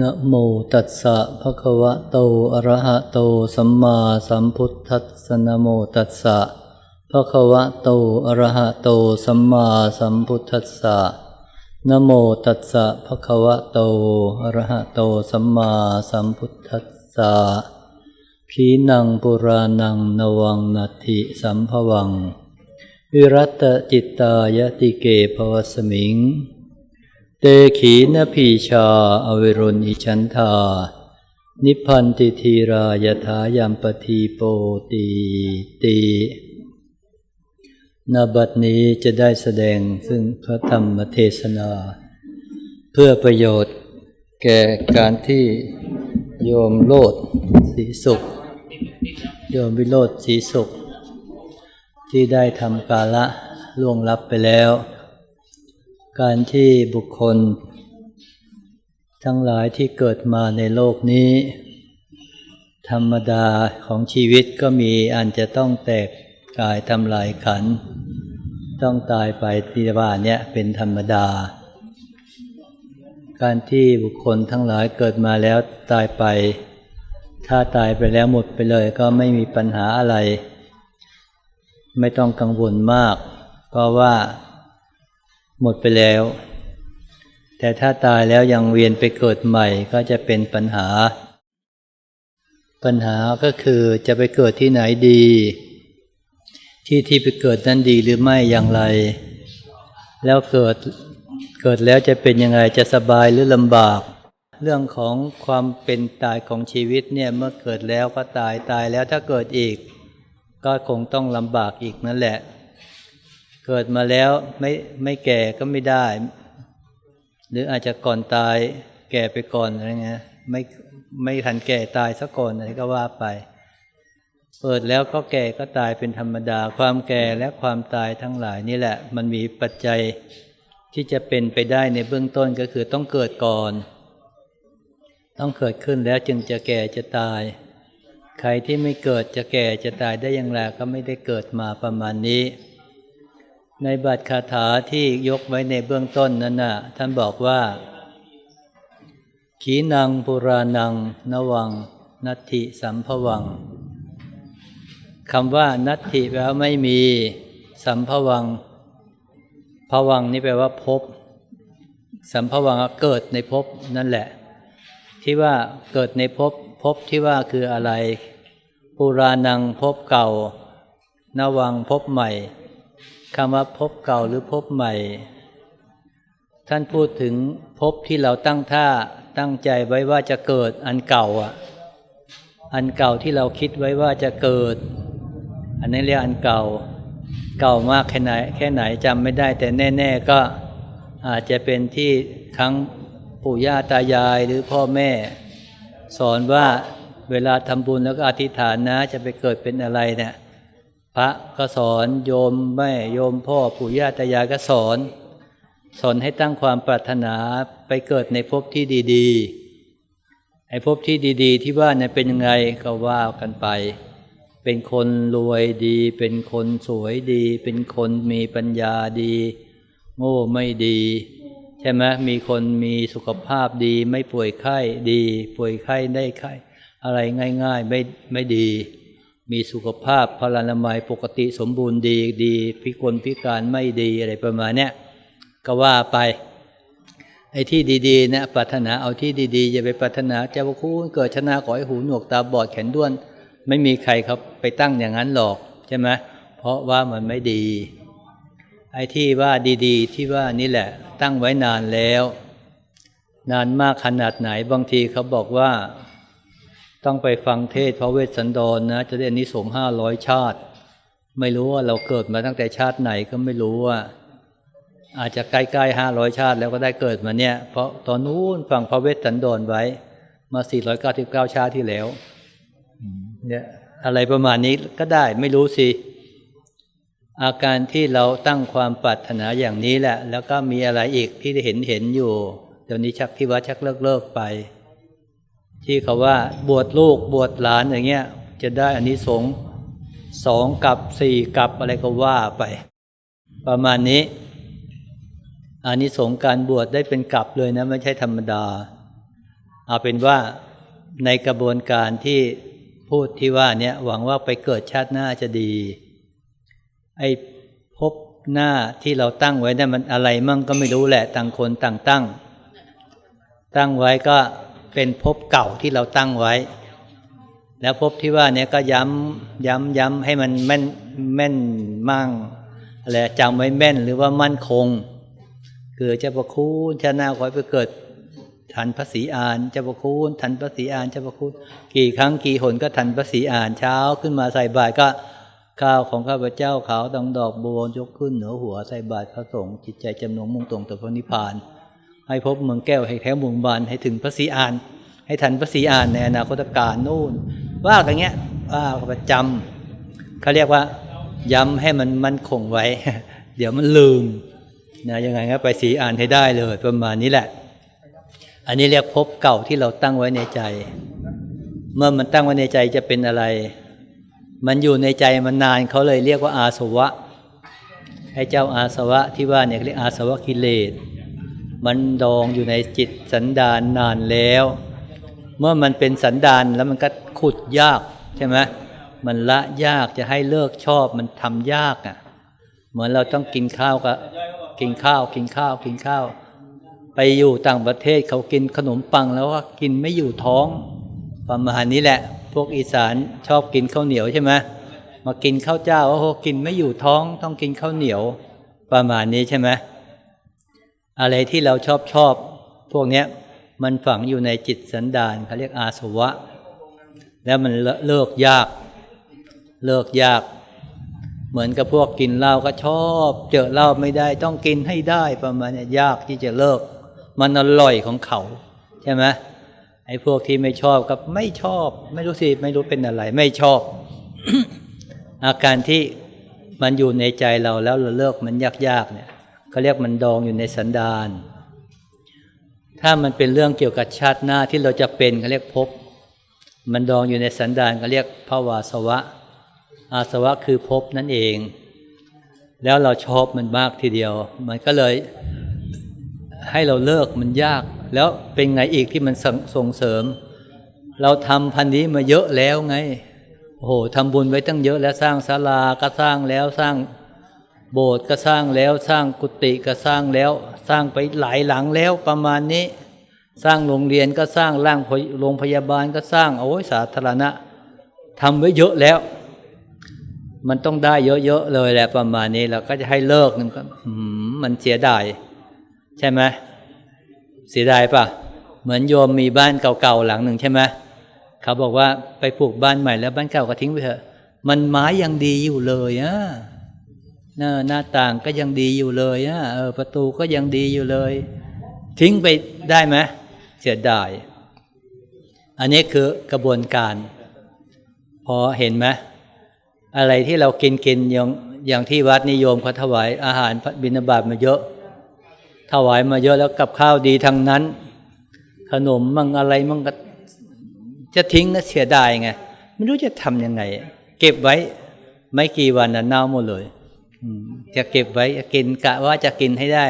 นะโมตัสสะภะคะวะโตอะระหะโตสัมมาสัมพุทธัสสะนะโมตัสสะภะคะวะโตอะระหะโตสัมมาสัมพุทธัสสะนะโมตัสสะภะคะวะโตอะระหะโตสัมมาสัมพุทธัสสะพีนังปุรานังนวังนัตถิสัมภวัง วิรัตจิตตายติเกภวสมิง เตขีนพีชาอเวรุณอิชันธา นิพันติทีรายถายัมปทีโปตีตีนาบัดนี้จะได้แสดงซึ่งพระธรรมเทศนา เพื่อประโยชน์แก่การที่โยมโลดสีสุข โยมวิโรธสีสุข ที่ได้ทำกาละล่วงลับไปแล้ว การที่บุคคล ทั้งหลายที่เกิดมาในโลกนี้ ธรรมดาของชีวิตก็มีอันจะต้องแตกกายทำลายขัน ต้องตายไปที่ว่าเนี่ยเป็นธรรมดา การที่บุคคลทั้งหลายเกิดมาแล้วตายไป ถ้าตายไปแล้วหมดไปเลยก็ไม่มีปัญหาอะไร ไม่ต้องกังวลมาก เพราะว่า หมดไปแล้ว แต่ถ้าตายแล้วยังเวียนไปเกิดใหม่ก็จะเป็นปัญหา ปัญหาก็คือจะไปเกิดที่ไหนดี ที่ที่ไปเกิดนั้นดีหรือไม่อย่างไร แล้วเกิดเกิดแล้วจะเป็นยังไงจะสบายหรือลำบาก เรื่องของความเป็นตายของชีวิตเนี่ยเมื่อเกิดแล้วก็ตายตายแล้วถ้าเกิดอีก ก็คงต้องลำบากอีกนั่นแหละ เกิดมาแล้วไม่ไม่แก่ก็ไม่ได้ หรืออาจจะก่อนตายแก่ไปก่อนอะไรเงี้ยไม่ไม่ทันแก่ตายซะก่อนอะไรก็ว่าไป เปิดแล้วก็แก่ก็ตายเป็นธรรมดา ความแก่และความตายทั้งหลายนี่แหละ มันมีปัจจัยที่จะเป็นไปได้ในเบื้องต้นก็คือต้องเกิดก่อน ต้องเกิดขึ้นแล้วจึงจะแก่จะตาย ใครที่ไม่เกิดจะแก่จะตายได้อย่างไรก็ไม่ได้เกิดมาประมาณนี้ ในบัตรคาถาที่ยกไว้ในเบื้องต้นนั้นน่ะท่านบอกว่า ขีนังปุรานังนวัง นัตถิสัมภวังคำว่า นัตถิแปลว่าไม่มี สัมภวังภวังนี่แปลว่าพบ สัมภวังเกิดในภพนั่นแหละ ที่ว่าเกิดในภพภพที่ว่าคืออะไรปุรานังภพเก่านวังภพใหม่ คำว่าภพเก่าหรือภพใหม่ ท่านพูดถึงภพที่เราตั้งท่าตั้งใจไว้ว่าจะเกิดอันเก่าอะ อันเก่าที่เราคิดไว้ว่าจะเกิด อันนี้เรียกอันเก่า เก่ามากแค่ไหนแค่ไหนจำไม่ได้ แต่แน่ ๆก็อาจจะเป็นที่ครั้งปู่ย่าตายายหรือพ่อแม่ สอนว่าเวลาทำบุญแล้วก็อธิษฐานนะ จะไปเกิดเป็นอะไรเนี่ย พระก็สอนโยมแม่โยมพ่อปู่ย่าตายายก็สอน สอนให้ตั้งความปรารถนาไปเกิดในภพที่ดีๆไอ้ภพที่ดี ๆ ที่ว่าเนี่ยเป็นยังไงก็ว่ากันไป เป็นคนรวยดี เป็นคนสวยดี เป็นคนมีปัญญาดี โง่ไม่ดี ใช่ไหมมีคนมีสุขภาพดี ไม่ป่วยไข้ดี ป่วยไข้ได้ไข้อะไรง่าย ๆ ไม่ไม่ดี มีสุขภาพพลานามัยปกติสมบูรณ์ดีดี พิกลพิการไม่ดีอะไรประมาณเนี้ยก็ว่าไปไอ้ที่ดีๆนะปรารถนาเอาที่ดีๆอย่าไปปรารถนาเจ้าพระคุณเกิดชนะขอให้หูหนวกตาบอดแขนด้วน ไม่มีใครเขาไปตั้งอย่างนั้นหรอกใช่ไหมเพราะว่ามันไม่ดี ไอ้ที่ว่าดี ๆ ที่ว่านี่แหละ ตั้งไว้นานแล้ว นานมากขนาดไหนบางทีเขาบอกว่า ต้องไปฟังเทศพระเวสสันดรนนะ จะได้อนิสงส์ห้าร้อยชาติ ไม่รู้ว่าเราเกิดมาตั้งแต่ชาติไหนก็ไม่รู้ว่า อาจจะใกล้ๆห้าร้อยชาติแล้วก็ได้เกิดมาเนี่ย เพราะตอนนู้นฟังพระเวสสันดรไว้ มาสี่ร้อยเก้าสิบเก้าชาติที่แล้วเนี่ยอะไรประมาณนี้ก็ได้ไม่รู้สิ อาการที่เราตั้งความปรารถนาอย่างนี้แหละ แล้วก็มีอะไรอีกที่ได้เห็นเห็นอยู่ เดี๋ยวนี้ชักที่ว่าชักเลิกเลิกไป ที่เขาว่าบวชลูกบวชหลานอย่างเงี้ยจะได้อันนี้สงส์สองกับสี่กับอะไรก็ว่าไป ประมาณนี้อานิสงส์การบวชได้เป็นกับเลยนะไม่ใช่ธรรมดา เอาเป็นว่าในกระบวนการที่พูดที่ว่าเนี่ยหวังว่าไปเกิดชาติหน้าจะดี ไอ้พบหน้าที่เราตั้งไว้เนี่ยมันอะไรมั่งก็ไม่รู้แหละต่างคนต่างตั้ง ตั้งไว้ก็ เป็นภพเก่าที่เราตั้งไว้ แล้วภพที่ว่าเนี่ยก็ย้ำย้ำย้ำให้มันแม่นแม่นมั่งอะไรจำไว้แม่นหรือว่ามั่นคง คือเจ้าประคุณชาติหน้าขอให้ไปเกิดทันพระศรีอานเจ้าประคุณทันพระศรีอานเจ้าประคุณกี่ครั้งกี่หนก็ทันพระศรีอานเช้าขึ้นมาใส่บาตรก็ข้าวของข้าพเจ้าขาวดองดอกบัวยกขึ้นเหนือหัวใส่บาตรพระสงฆ์จิตใจจำนงมุ่งตรงต่อพระนิพพาน ให้พบเมืองแก้วให้แท้เมืองบานให้ถึงพระศรีอาน ให้ทันพระศรีอานในอนาคตการนู่น ว่าอย่างเงี้ยว่าประจำเขาเรียกว่า ย้ำให้มันมั่นคงไว้ เดี๋ยวมันลืมนะยังไงก็ไปสีอ่านให้ได้เลยประมาณนี้แหละ อันนี้เรียกภพเก่าที่เราตั้งไว้ในใจ เมื่อมันตั้งไว้ในใจจะเป็นอะไร มันอยู่ในใจมันนานเขาเลยเรียกว่าอาสวะให้เจ้าอาสวะที่ว่าเนี่ยเรียกอาสวะกิเลส มันดองอยู่ในจิตสันดานนานแล้ว เมื่อมันเป็นสันดานแล้วมันก็ขุดยากใช่ไหมมันละยากจะให้เลิกชอบมันทำยากอะ เหมือนเราต้องกินข้าวก็กินข้าวกินข้าวกินข้าว ไปอยู่ต่างประเทศเขากินขนมปังแล้วก็กินไม่อยู่ท้องประมาณนี้แหละ พวกอีสานชอบกินข้าวเหนียวใช่ไหมมากินข้าวเจ้าโอ้โหกินไม่อยู่ท้องต้องกินข้าวเหนียว ประมาณนี้ใช่ไหม อะไรที่เราชอบชอบ พวกเนี้ยมันฝังอยู่ในจิตสันดานเขาเรียกอาสวะ แล้วมันเลิกยาก เลิกยาก เหมือนกับพวกกินเหล้าก็ชอบ เจอเหล้าไม่ได้ต้องกินให้ได้ประมาณนี้ยยากที่จะเลิก มันอร่อยของเขา ใช่ไหมไอ้พวกที่ไม่ชอบกับไม่ชอบ ไม่รู้สิไม่รู้เป็นอะไร ไม่ชอบ อาการที่มันอยู่ในใจเราแล้วเราเลิกมันยากๆเนี่ย เขาเรียกมันดองอยู่ในสันดานถ้ามันเป็นเรื่องเกี่ยวกับชาติหน้าที่เราจะเป็นเขาเรียกภพมันดองอยู่ในสันดานเขาเรียกภาวาสวะ อาสวะคือภพนั่นเอง แล้วเราชอบมันมากทีเดียว มันก็เลยให้เราเลิกมันยาก แล้วเป็นไงอีกที่มันส่งสงเสริม เราทำพันนี้มาเยอะแล้วไงโอ้โหทำบุญไว้ตั้งเยอะแล้วสร้างศาลาก็สร้างแล้วสร้าง โบสถ์ก็สร้างแล้วสร้างกุฏิก็สร้างแล้ว สร้างไปหลายหลังแล้วประมาณนี้ สร้างโรงเรียนก็สร้างร่างโรงพยาบาลก็สร้างโอ้ยสาธารณะทำไว้เยอะแล้ว มันต้องได้เยอะๆเลยแหละประมาณนี้เราก็จะให้เลิกมันก็มันเสียดายใช่ไหมเสียดายปะเหมือนโยมมีบ้านเก่าๆหลังหนึ่งใช่ไหมเขาบอกว่าไปปลูกบ้านใหม่แล้วบ้านเก่าก็ทิ้งไปเถอะ มันไม้ยังดีอยู่เลยอะ หน้าหน้าต่างก็ยังดีอยู่เลยอะเออประตูก็ยังดีอยู่เลย ทิ้งไปได้ไหมเสียดายอันนี้คือกระบวนการ พอเห็นไหมอะไรที่เรากินกินอย่างอย่างที่วัดนิยมเขาถวายอาหารบิณฑบาตมาเยอะ ถวายมาเยอะแล้วกับข้าวดีทั้งนั้น ขนมมั่งอะไรมั่งก็จะทิ้งก็เสียดายไงไม่รู้จะทำยังไง เก็บไว้ไม่กี่วันน่ะเน่าหมดเลย จะเก็บไว้กินกะว่าจะกินให้ได้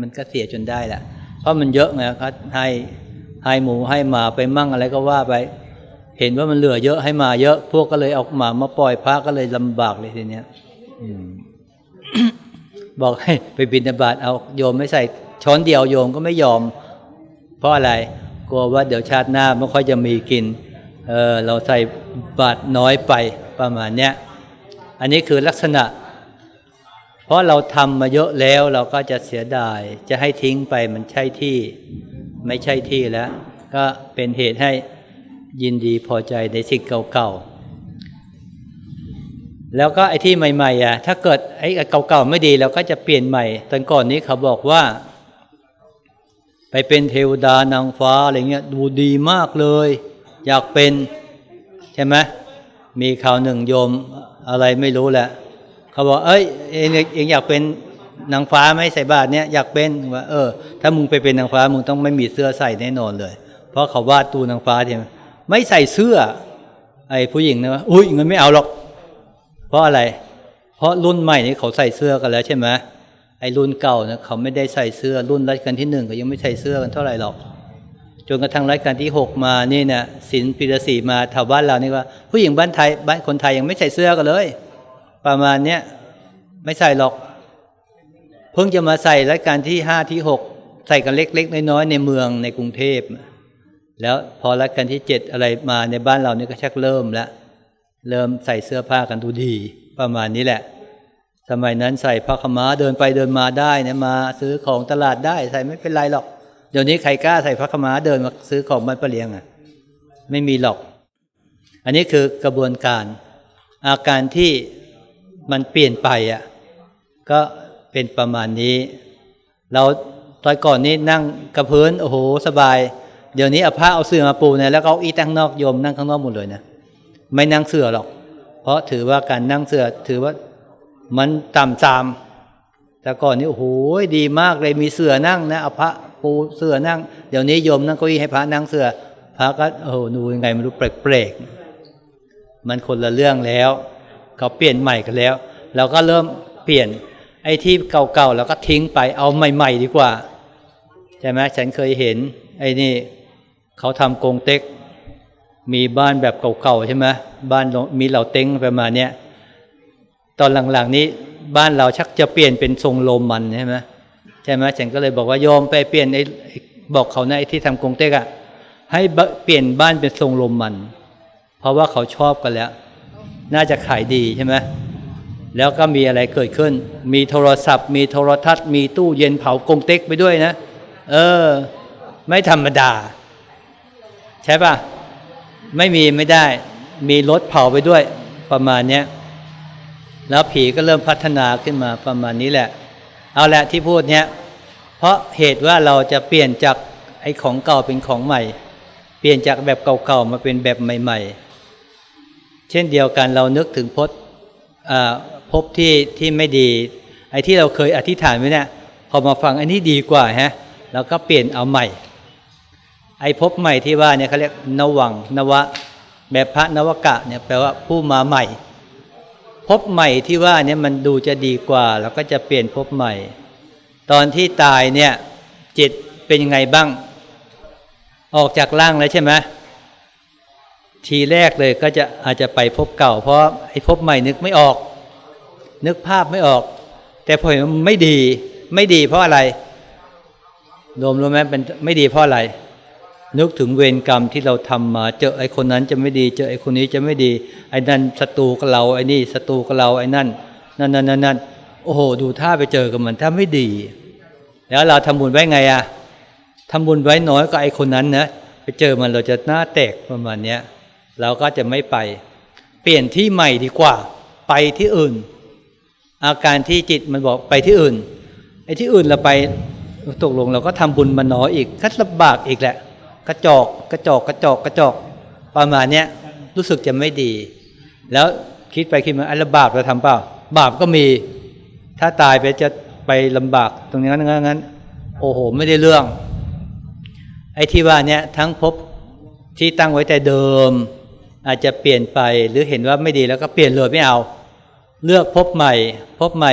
มันก็เสียจนได้แหละเพราะมันเยอะไงเขาให้ให้หมูให้หมาไปมั่งอะไรก็ว่าไป เห็นว่ามันเหลือเยอะให้มาเยอะ พวกก็เลยเอาหมามาปล่อยพระก็เลยลำบากเลยทีเนี้ยบอกให้ไปบิณฑบาตเอาโยมไม่ใส่ช้อนเดียวโยมก็ไม่ยอม เพราะอะไรกลัวว่าเดี๋ยวชาติหน้าไม่ค่อยจะมีกินเออเราใส่บาตรน้อยไปประมาณเนี้ยอันนี้คือลักษณะ เพราะเราทำมาเยอะแล้วเราก็จะเสียดาย จะให้ทิ้งไปมันใช่ที่ ไม่ใช่ที่แล้ว ก็เป็นเหตุให้ยินดีพอใจในสิ่งเก่าๆ แล้วก็ไอ้ที่ใหม่ๆอะ ถ้าเกิดไอ้เก่าๆไม่ดีเราก็จะเปลี่ยนใหม่ ตอนก่อนนี้เขาบอกว่า ไปเป็นเทวดานางฟ้าอะไรเงี้ยดูดีมากเลย อยากเป็น ใช่ไหมมีข่าวหนึ่งโยมอะไรไม่รู้แหละ เขาบอกเอ้ยเองเองอยากเป็นนางฟ้าไหมใส่บาตรเนี่ยอยากเป็นว่าเออ ถ้ามึงไปเป็นนางฟ้ามึงต้องไม่มีเสื้อใส่แน่นอนเลย เพราะเขาวาดตูนางฟ้าใช่ไหมไม่ใส่เสื้อ ไอ้ผู้หญิงนะว่าอุ้ยเงินไม่เอาหรอก เพราะอะไร เพราะรุ่นใหม่นี้เขาใส่เสื้อกันแล้วใช่ไหมไอ้รุ่นเก่านะเขาไม่ได้ใส่เสื้อรุ่นรัชกาลที่หนึ่งเขายังไม่ใส่เสื้อกันเท่าไหร่หรอกจนกระทั่งรัชกาลที่หกมานี่เนี่ยศิลปิรสีมาแถวบ้านเรานี่ว่า ผู้หญิงบ้านไทยบ้านคนไทยยังไม่ใส่เสื้อกันเลย ประมาณเนี้ยไม่ใส่หรอก เพิ่งจะมาใส่รัชกาลที่ห้าที่หกใส่กันเล็ก ๆ น้อยๆในเมืองในกรุงเทพแล้วพอรัชกาลที่เจ็ดอะไรมาในบ้านเราเนี่ก็ชักเริ่มแล้วเริ่มใส่เสื้อผ้ากันดูดี ประมาณนี้แหละ สมัยนั้นใส่ผ้าขาวม้าเดินไปเดินมาได้นะมาซื้อของตลาดได้ใส่ไม่เป็นไรหรอก เดี๋ยวนี้ใครกล้าใส่ผ้าขาวม้าเดินมาซื้อของบ้านปะเลียงอะ ไม่มีหรอก อันนี้คือกระบวนการอาการที่ มันเปลี่ยนไปอะก็เป็นประมาณนี้ เราตอนก่อนนี้นั่งกระเพื้นโอ้โหสบาย เดี๋ยวนี้เอาผ้าเอาเสื่อมาปูเนี่ยแล้วก็เอาอีตั้งนอกโยมนั่งข้างนอกหมดเลยนะไม่นั่งเสื่อหรอก เพราะถือว่าการนั่งเสื่อถือว่ามันต่ำจามแต่ก่อนนี้โอ้โหดีมากเลยมีเสื่อนั่งนะเอาพระปูเสื่อนั่ง เดี๋ยวนี้โยมนั่งเก้าอี้ให้พระนั่งเสื่อพระก็โอ้โหดูยังไงไม่รู้แปลกๆมันคนละเรื่องแล้ว เขาเปลี่ยนใหม่กันแล้ว เราก็เริ่มเปลี่ยนไอ้ที่เก่าๆเราก็ทิ้งไปเอาใหม่ ๆ ดีกว่าใช่ไหมฉันเคยเห็น ไอ้นี่เขาทำกรงเต็ก มีบ้านแบบเก่าๆใช่ไหมบ้านมีเหล่าเต็งประมาณเนี้ยตอนหลังๆนี้บ้านเราชักจะเปลี่ยนเป็นทรงโรมันใช่ไหมใช่ไหมฉันก็เลยบอกว่าโยมไปเปลี่ยนไอ้บอกเขาในะไอ้ที่ทำกรงเต็กอะให้เปลี่ยนบ้านเป็นทรงโรมัน เพราะว่าเขาชอบกันแล้ว น่าจะขายดีใช่ไหมแล้วก็มีอะไรเกิดขึ้น มีโทรศัพท์ มีโทรทัศน์ มีตู้เย็นเผากรงเต็กไปด้วยนะ เออ ไม่ธรรมดา ใช่ปะไม่มีไม่ได้ มีรถเผาไปด้วยประมาณเนี้ยแล้วผีก็เริ่มพัฒนาขึ้นมาประมาณนี้แหละ เอาละที่พูดเนี้ยเพราะเหตุว่าเราจะเปลี่ยนจากไอ้ของเก่าเป็นของใหม่ เปลี่ยนจากแบบเก่าๆมาเป็นแบบใหม่ ๆ เช่นเดียวกันเรานึกถึงพจน์พบที่ที่ไม่ดี ไอ้ที่เราเคยอธิษฐานไว้เนี่ยพอมาฟังอันนี้ดีกว่าฮะเราก็เปลี่ยนเอาใหม่ ไอ้พบใหม่ที่ว่าเนี่ยเขาเรียกนวังนวะแบบพระนวกะเนี่ยแปลว่าผู้มาใหม่ พบใหม่ที่ว่าเนี่ยมันดูจะดีกว่าเราก็จะเปลี่ยนพบใหม่ ตอนที่ตายเนี่ยจิตเป็นยังไงบ้าง ออกจากร่างแล้วใช่ไหม ทีแรกเลยก็จะอาจจะไปพบเก่า เพราะไอ้พบใหม่นึกไม่ออก นึกภาพไม่ออก แต่พอเห็นมันไม่ดี ไม่ดีเพราะอะไรโดมรู้ไหมเป็นไม่ดีเพราะอะไร นึกถึงเวรกรรมที่เราทำมา เจอไอ้คนนั้นจะไม่ดี เจอไอ้คนนี้จะไม่ดี ไอ้นั่นศัตรูกับเรา ไอ้นี่ศัตรูกับเรา ไอ้นั่น นั่นนั่นนั่นนั่นโอ้โห ดูท่าไปเจอกับมันถ้าไม่ดี แล้วเราทำบุญไว้ไงอะทำบุญไว้น้อยก็ไอ้คนนั้นนะ ไปเจอมันเราจะหน้าแตกประมาณเนี้ย เราก็จะไม่ไป เปลี่ยนที่ใหม่ดีกว่า ไปที่อื่น อาการที่จิตมันบอกไปที่อื่นไอ้ที่อื่นเราไปตกลงเราก็ทำบุญมาน้อยอีกก็ลำบากอีกแหละ กระจอกกระจอกกระจอกกระจอกประมาณเนี้ยรู้สึกจะไม่ดี แล้วคิดไปคิดมาอันละบาปเราทำเปล่า บาปก็มี ถ้าตายไปจะไปลำบากตรงนี้งั้นงั้นโอ้โห ไม่ได้เรื่อง ไอ้ที่ว่าเนี้ยทั้งพบที่ตั้งไว้แต่เดิม อาจจะเปลี่ยนไปหรือเห็นว่าไม่ดีแล้วก็เปลี่ยนเลยไม่เอา เลือกพบใหม่ พบใหม่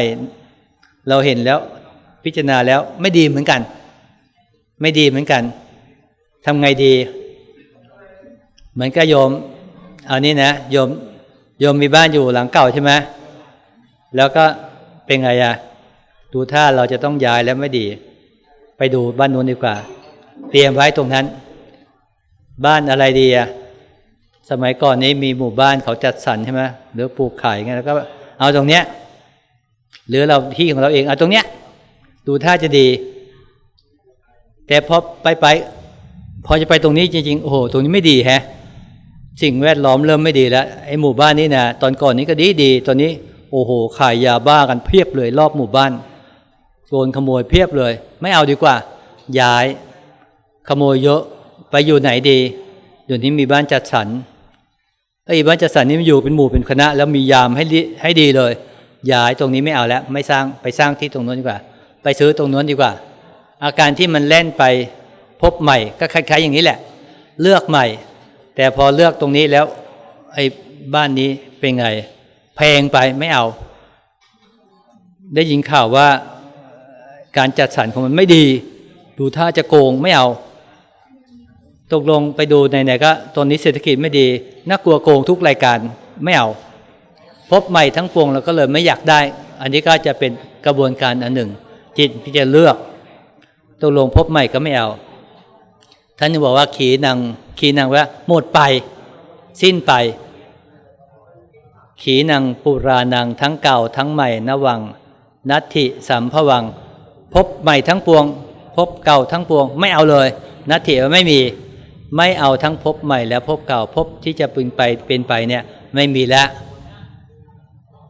เราเห็นแล้วพิจารณาแล้วไม่ดีเหมือนกัน ไม่ดีเหมือนกันทำไงดี เหมือนกับโยมเอานี้นะโยมโยมมีบ้านอยู่หลังเก่าใช่ไหมแล้วก็เป็นไงอะดูท่าเราจะต้องย้ายแล้วไม่ดี ไปดูบ้านนู้นดีกว่า เตรียมไว้ตรงนั้น บ้านอะไรดีอะ สมัยก่อนนี้มีหมู่บ้านเขาจัดสรรใช่ไหมหรือปลูกขายไงแล้วก็เอาตรงเนี้ยหรือเราที่ของเราเองเอาตรงเนี้ยดูท่าจะดี แต่พอไปไปพอจะไปตรงนี้จริงๆโอ้โหตรงนี้ไม่ดีแฮะ สิ่งแวดล้อมเริ่มไม่ดีแล้วไอ้หมู่บ้านนี้นะตอนก่อนนี้ก็ดีดีตอนนี้ โอ้โหขายยาบ้ากันเพียบเลยรอบหมู่บ้านโจรขโมยเพียบเลย ไม่เอาดีกว่า ย้าย ขโมยเยอะไปอยู่ไหนดีเดี๋ยวนี้มีบ้านจัดสรร ไอ้บ้านจัดสรรนี่มันอยู่เป็นหมู่เป็นคณะ แล้วมียามให้ให้ดีเลยย้ายตรงนี้ไม่เอาแล้ว ไม่สร้างไปสร้างที่ตรงนู้นดีกว่า ไปซื้อตรงนู้นดีกว่า อาการที่มันเล่นไปพบใหม่ก็คล้ายๆอย่างนี้แหละ เลือกใหม่ แต่พอเลือกตรงนี้แล้วไอ้บ้านนี้เป็นไงแพงไปไม่เอา ได้ยินข่าวว่าการจัดสรรของมันไม่ดี ดูท่าจะโกงไม่เอา ตกลงไปดูไหนๆก็ตอนนี้เศรษฐกิจไม่ดีน่ากลัวโกงทุกรายการไม่เอา พบใหม่ทั้งปวงเราก็เลยไม่อยากได้ อันนี้ก็จะเป็นกระบวนการอันหนึ่ง จิตที่จะเลือกตกลงพบใหม่ก็ไม่เอา ท่านยังบอกว่าขีนังขีนังว่าหมดไป สิ้นไป ขีนังปุรานังทั้งเก่าทั้งใหม่นวัง นัตถิสัมภวัง พบใหม่ทั้งปวง พบเก่าทั้งปวง ไม่เอาเลย นัตถิไม่มี ไม่เอาทั้งพบใหม่และพบเก่าพบที่จะเป็นไปเป็นไปเนี่ยไม่มีแล้ว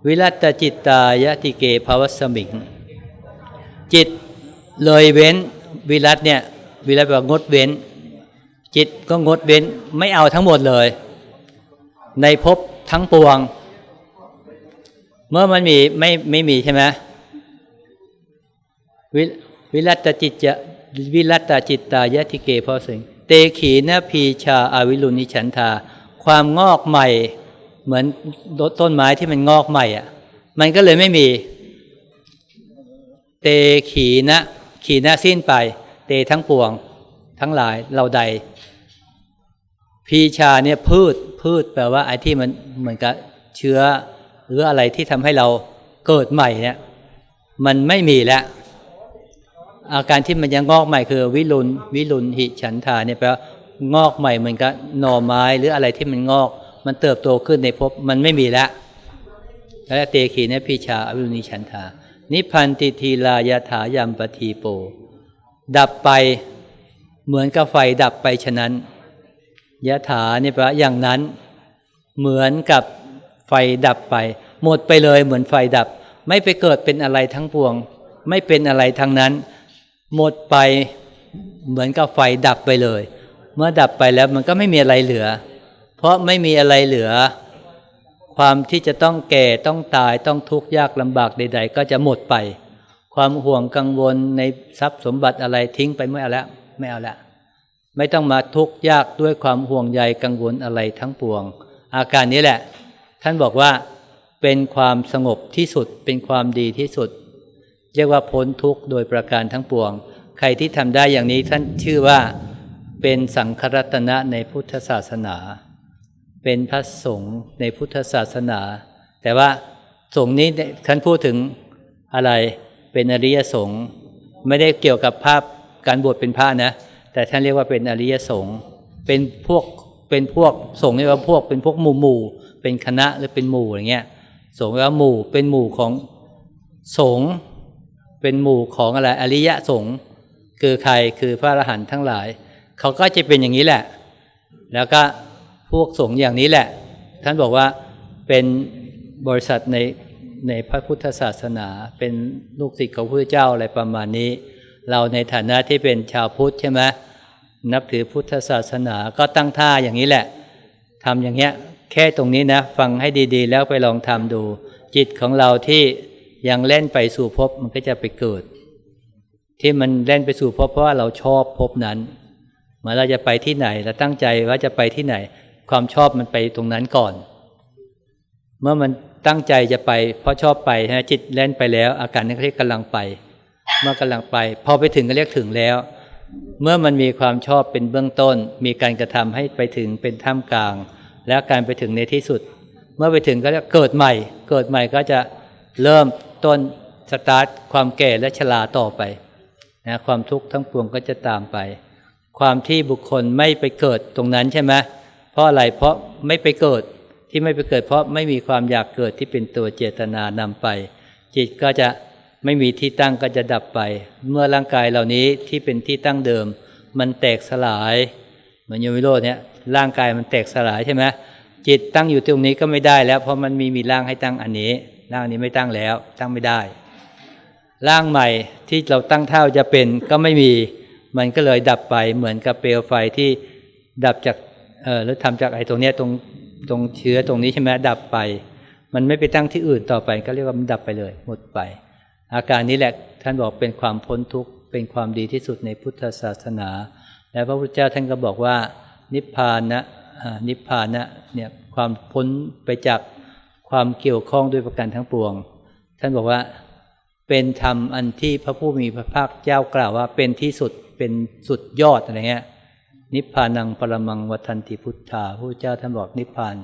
วิรัตจิตตายติเกภวสมิง จิตเลยเว้นวิรัตเนี่ยวิรัตแปลว่างดเว้น จิตก็งดเว้นไม่เอาทั้งหมดเลย ในภพทั้งปวง เมื่อมันมีไม่ไม่มีใช่ไหมวิวิรัตจิตจะวิรัตจิตตายติเกภวสิง เตขีนพีชาอาวิรุณิฉันทา ความงอกใหม่ เหมือนต้นไม้ที่มันงอกใหม่อะ มันก็เลยไม่มี เตขีนะขีนะสิ้นไป เตทั้งปวง ทั้งหลายเราใด พีชาเนี่ยพืชพืชแปลว่าไอ้ที่มันเหมือนกับเชื้อ หรืออะไรที่ทำให้เราเกิดใหม่เนี่ย มันไม่มีแล้ว อาการที่มันยังงอกใหม่คือวิรุณวิรุณหิฉันทาเนี่ยแปลว่างอกใหม่เหมือนกับหน่อไม้หรืออะไรที่มันงอก มันเติบโตขึ้นในภพมันไม่มีแล้วและเตขีเนี่ยพีชาอวิรุณิฉันทา นิพันติทีลายถายามปทีโป ดับไปเหมือนกับไฟดับไปฉะนั้นยะถาเนี่ยแปลว่าอย่างนั้น เหมือนกับไฟดับไป หมดไปเลยเหมือนไฟดับ ไม่ไปเกิดเป็นอะไรทั้งปวง ไม่เป็นอะไรทั้งนั้น หมดไปเหมือนกับไฟดับไปเลย เมื่อดับไปแล้วมันก็ไม่มีอะไรเหลือ เพราะไม่มีอะไรเหลือ ความที่จะต้องแก่ต้องตายต้องทุกข์ยากลำบากใด ๆ ก็จะหมดไป ความห่วงกังวลในทรัพย์สมบัติอะไรทิ้งไปไม่เอาละไม่เอาละไม่ต้องมาทุกข์ยากด้วยความห่วงใยกังวลอะไรทั้งปวง อาการนี้แหละ ท่านบอกว่าเป็นความสงบที่สุดเป็นความดีที่สุด เรียกว่าพ้นทุกข์โดยประการทั้งปวง ใครที่ทำได้อย่างนี้ท่านชื่อว่าเป็นสังฆรัตนะในพุทธศาสนา เป็นพระสงฆ์ในพุทธศาสนา แต่ว่าสงฆ์นี้ท่านพูดถึงอะไรเป็นอริยสงฆ์ไม่ได้เกี่ยวกับภาพการบวชเป็นพระนะ แต่ท่านเรียกว่าเป็นอริยสงฆ์เป็นพวกเป็นพวกสงฆ์เรียกว่าพวกเป็นพวกหมู่หมู่เป็นคณะหรือเป็นหมู่อย่างเงี้ยสงฆ์ว่าหมู่เป็นหมู่ของสงฆ์ เป็นหมู่ของอะไรอริยะสงฆ์คือใครคือพระอรหันต์ทั้งหลาย เขาก็จะเป็นอย่างนี้แหละ แล้วก็พวกสงฆ์อย่างนี้แหละ ท่านบอกว่าเป็นบริษัทในในพระพุทธศาสนา เป็นลูกศิษย์ของพระเจ้าอะไรประมาณนี้ เราในฐานะที่เป็นชาวพุทธใช่ไหมนับถือพุทธศาสนาก็ตั้งท่าอย่างนี้แหละทำอย่างเงี้ยแค่ตรงนี้นะ ฟังให้ดีๆ แล้วไปลองทำดู จิตของเราที่ ยังเล่นไปสู่ภพมันก็จะไปเกิด ที่มันเล่นไปสู่ภพเพราะว่าเราชอบภพนั้นเมื่อเราจะไปที่ไหนเราตั้งใจว่าจะไปที่ไหน ความชอบมันไปตรงนั้นก่อน เมื่อมันตั้งใจจะไป เพราะชอบไปนะจิตเล่นไปแล้ว อาการนั้นเรียกกำลังไป เมื่อกำลังไป พอไปถึงก็เรียกถึงแล้ว เมื่อมันมีความชอบเป็นเบื้องต้น มีการกระทำให้ไปถึงเป็นท่ามกลาง แล้วการไปถึงในที่สุด เมื่อไปถึงก็จะเกิดใหม่ เกิดใหม่ก็จะเริ่ม ต้นสตาร์ทความแก่และชราต่อไปนะความทุกข์ทั้งปวงก็จะตามไป ความที่บุคคลไม่ไปเกิดตรงนั้นใช่ไหมเพราะอะไรเพราะไม่ไปเกิดที่ไม่ไปเกิด เพราะไม่มีความอยากเกิดที่เป็นตัวเจตนานำไป จิตก็จะไม่มีที่ตั้งก็จะดับไป เมื่อร่างกายเหล่านี้ที่เป็นที่ตั้งเดิม มันแตกสลายเหมือนโยมิโรธเนี่ยร่างกายมันแตกสลายใช่ไหมจิตตั้งอยู่ตรงนี้ก็ไม่ได้แล้ว เพราะมันมีมีร่างให้ตั้งอันนี้ ร่างนี้ไม่ตั้งแล้ว ตั้งไม่ได้ ร่างใหม่ที่เราตั้งเท่าจะเป็นก็ไม่มี มันก็เลยดับไปเหมือนกับเปลวไฟที่ดับจากเออหรือทำจากไอ้ตรงเนี้ยตรงตรงเชื้อตรงนี้ใช่ไหมดับไป มันไม่ไปตั้งที่อื่นต่อไป ก็เรียกว่ามันดับไปเลย หมดไป อาการนี้แหละท่านบอกเป็นความพ้นทุกข์เป็นความดีที่สุดในพุทธศาสนา และพระพุทธเจ้าท่านก็บอกว่า นิพพานะนิพพานะเนี่ยความพ้นไปจาก ความเกี่ยวข้องด้วยประการทั้งปวง ท่านบอกว่า เป็นธรรมอันที่พระผู้มีพระภาคเจ้ากล่าวว่า เป็นที่สุดเป็นสุดยอดอะไรเงี้ย นิพพานังปรมังวัฏันติพุทธาพระเจ้าท่านบอกนิพพาน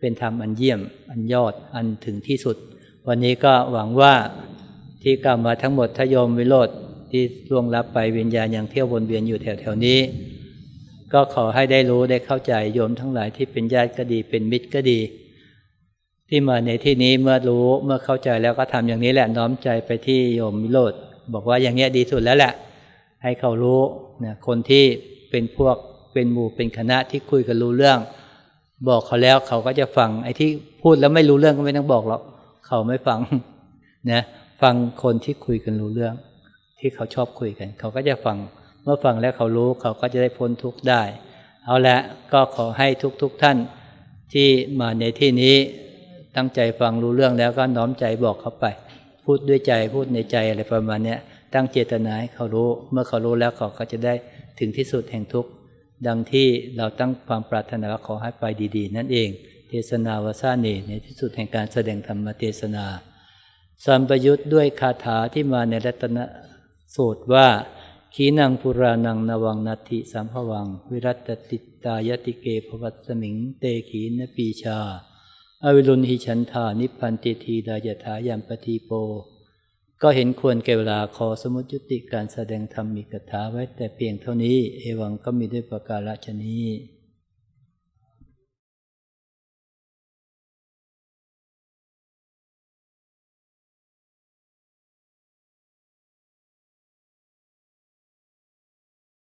เป็นธรรมอันเยี่ยม อันยอดอันถึงที่สุด วันนี้ก็หวังว่าที่กล่าวมาทั้งหมดทยมวิโรธที่ล่วงลับไปวิญญาณยังเที่ยววนเวียนอยู่แถวๆนี้ ก็ขอให้ได้รู้ได้เข้าใจโยมทั้งหลายที่เป็นญาติก็ดีเป็นมิตรก็ดี ที่มาในที่นี้เมื่อรู้เมื่อเข้าใจแล้วก็ทำอย่างนี้แหละน้อมใจไปที่โยมวิโรธบอกว่าอย่างเนี้ยดีสุดแล้วแหละ ให้เขารู้นะคนที่เป็นพวกเป็นหมู่เป็นคณะที่คุยกันรู้เรื่อง บอกเขาแล้วเขาก็จะฟังไอ้ที่พูดแล้วไม่รู้เรื่องก็ไม่ต้องบอกหรอกเขาไม่ฟังนะฟังคนที่คุยกันรู้เรื่อง ที่เขาชอบคุยกัน เขาก็จะฟังเมื่อฟังแล้วเขารู้เขาก็จะได้พ้นทุกข์ได้ เอาละก็ขอให้ทุกๆทท่านที่มาในที่นี้ ตั้งใจฟังรู้เรื่องแล้วก็น้อมใจบอกเขาไป พูดด้วยใจพูดในใจอะไรประมาณเนี้ยตั้งเจตนาให้เขารู้ เมื่อเขารู้แล้วเขาก็จะได้ถึงที่สุดแห่งทุกข์ดังที่เราตั้งความปรารถนาขอให้ไปดี ๆ นั่นเอง เทศนาวาสานีในที่สุดแห่งการแสดงธรรมเทศนาสัมปยุทธ์ด้วยคาถาที่มาในรัตนสูตรว่าขีนังปุรานังนวังนัตถิสัมภวัง วิรัตติตายติเกภวัตสมิง เตขีนปีชา อวิรุณหิฉันธานิพันติทีดายถายามปทีโป ก็เห็นควรแก่เวลาขอสมุติยุติการแสดงธรรมมีกถาไว้แต่เพียงเท่านี้ เอวังก็มีด้วยประการฉนี้